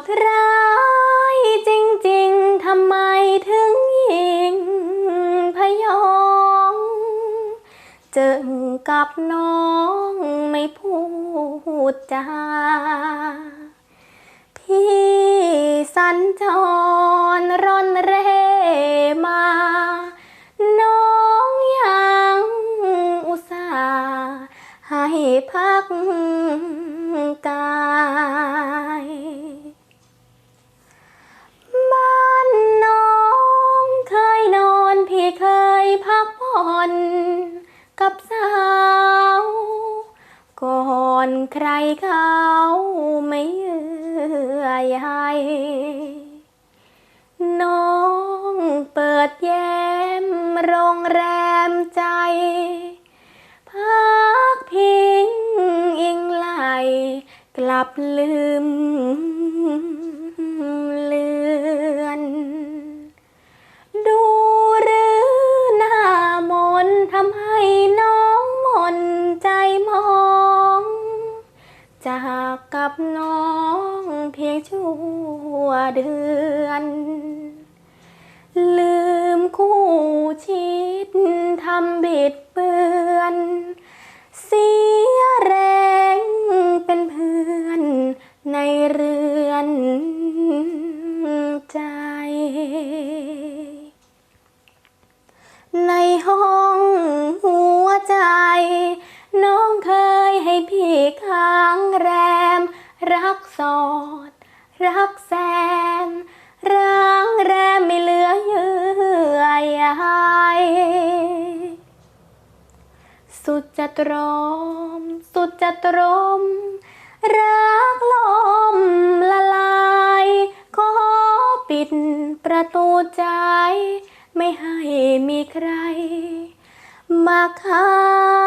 ดร้ายจริงๆ ทำไมถึงยิงพยองเจอกับน้องไม่พูดจาพี่สัญจรร่อนเร่มา น้องยังอุตส่าห์ให้พัก เขาไม่เยื่อใยน้องเปิดแย้มโรงแรมใจพักพิงอิงไหลกลับลืม กับน้องเพียงชั่วเดือน ลืมคู่ชิดทำบิดเบือน เสียแรงเป็นเพื่อนในเรือนใจ ในห้องหัวใจ น้องเคยให้พี่ค้างแรม รักสอด รักแซมร้างแรมไม่เหลือเยื่อใยสุดจะตรม สุดจะตรม รักลมละลายขอปิดประตูใจ ไม่ให้มีใคร มาค้า